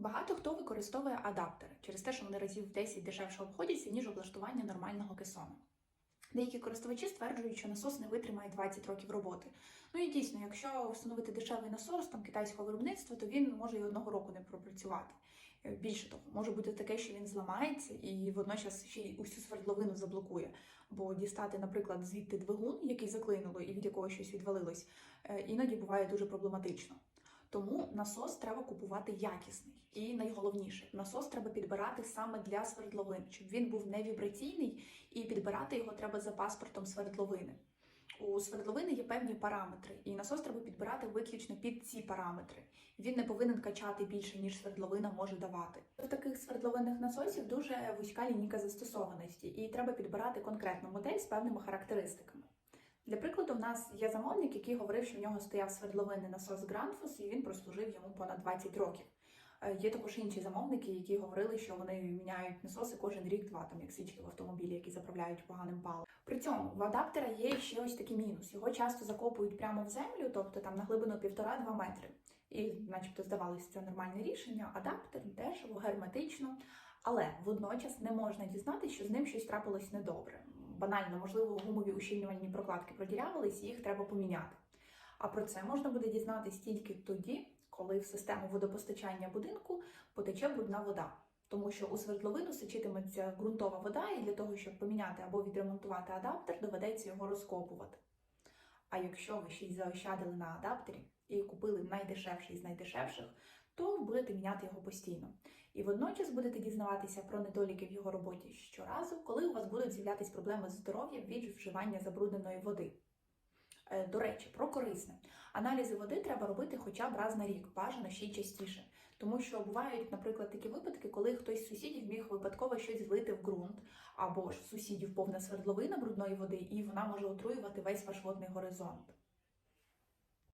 Багато хто використовує адаптери через те, що вони разів в 10 дешевше обходяться, ніж облаштування нормального кесону. Деякі користувачі стверджують, що насос не витримає 20 років роботи. Ну і дійсно, якщо встановити дешевий насос там китайського виробництва, то він може і одного року не пропрацювати. Е, Більше того, може бути таке, що він зламається і водночас ще й усю свердловину заблокує. Бо дістати, наприклад, звідти двигун, який заклинуло і від якого щось відвалилось, е, іноді буває дуже проблематично. Тому насос треба купувати якісний. І найголовніше, насос треба підбирати саме для свердловин, щоб він був не вібраційний, і підбирати його треба за паспортом свердловини. У свердловини є певні параметри, і насос треба підбирати виключно під ці параметри. Він не повинен качати більше, ніж свердловина може давати. В таких свердловинних насосів дуже вузька лінійка застосованості, і треба підбирати конкретну модель з певними характеристиками. Для прикладу, нас є замовник, який говорив, що в нього стояв свердловинний насос Грандфос, і він прослужив йому понад 20 років. Е, Є також інші замовники, які говорили, що вони міняють насоси кожен рік-два, там як свічки в автомобілі, які заправляють поганим паливом. При цьому в адаптера є ще ось такий мінус. Його часто закопують прямо в землю, тобто там на глибину 1,5-2 метри. І, начебто, здавалося, це нормальне рішення. Адаптер дешево, герметично, але водночас не можна дізнатися, що з ним щось трапилось недобре. Банально, можливо, гумові ущільнювальні прокладки продірявились, і їх треба поміняти. А про це можна буде дізнатись тільки тоді, коли в систему водопостачання будинку потече брудна вода. Тому що у свердловину сочитиметься ґрунтова вода, і для того, щоб поміняти або відремонтувати адаптер, доведеться його розкопувати. А якщо ви й заощадили на адаптері і купили найдешевший з найдешевших, то будете міняти його постійно. І водночас будете дізнаватися про недоліки в його роботі щоразу, коли у вас будуть з'являтися проблеми з здоров'ям від вживання забрудненої води. Е, До речі, про корисне. Аналізи води треба робити хоча б раз на рік, бажано ще й частіше. Тому що бувають, наприклад, такі випадки, коли хтось з сусідів міг випадково щось злити в ґрунт, або ж сусідів повна свердловина брудної води, і вона може отруювати весь ваш водний горизонт.